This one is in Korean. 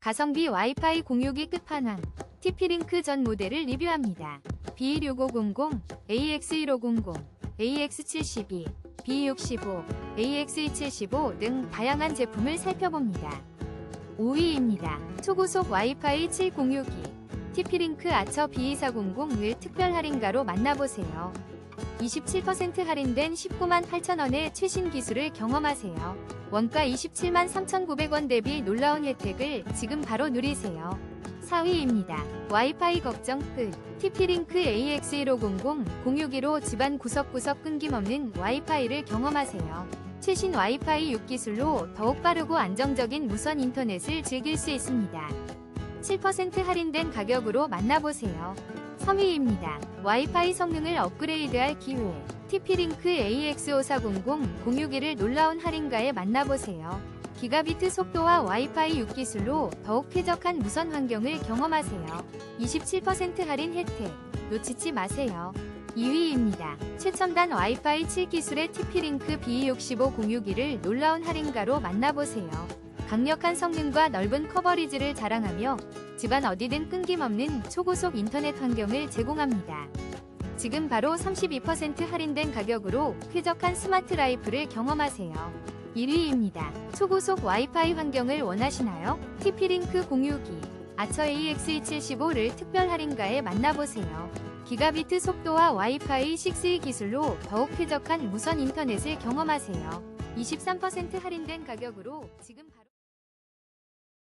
가성비 와이파이 공유기 끝판왕 TP링크 전 모델을 리뷰합니다. B6500, AX1500, AX72, B65, AX275 등 다양한 제품을 살펴봅니다. 5위입니다. 초고속 와이파이 7 공유기 TP링크 아처 B2400을 특별 할인가로 만나보세요. 27% 할인된 19만 8천원의 최신 기술을 경험하세요. 원가 27만 3,900원 대비 놀라운 혜택을 지금 바로 누리세요. 4위입니다. 와이파이 걱정 끝. TP링크 AX1500 공유기로 집안 구석구석 끊김없는 와이파이를 경험하세요. 최신 와이파이 6 기술로 더욱 빠르고 안정적인 무선 인터넷을 즐길 수 있습니다. 7% 할인된 가격으로 만나보세요. 3위입니다. 와이파이 성능을 업그레이드할 기회. TP링크 AX5400 공유기를 놀라운 할인가에 만나보세요. 기가비트 속도와 와이파이 6 기술로 더욱 쾌적한 무선 환경을 경험하세요. 27% 할인 혜택 놓치지 마세요. 2위입니다. 최첨단 와이파이 7 기술의 TP링크 B65 공유기를 놀라운 할인가로 만나보세요. 강력한 성능과 넓은 커버리지를 자랑하며 집안 어디든 끊김없는 초고속 인터넷 환경을 제공합니다. 지금 바로 32% 할인된 가격으로 쾌적한 스마트 라이프를 경험하세요. 1위입니다. 초고속 와이파이 환경을 원하시나요? TP링크 공유기 아처 AX275를 특별 할인가에 만나보세요. 기가비트 속도와 와이파이 6E 기술로 더욱 쾌적한 무선 인터넷을 경험하세요. 23% 할인된 가격으로 지금 바로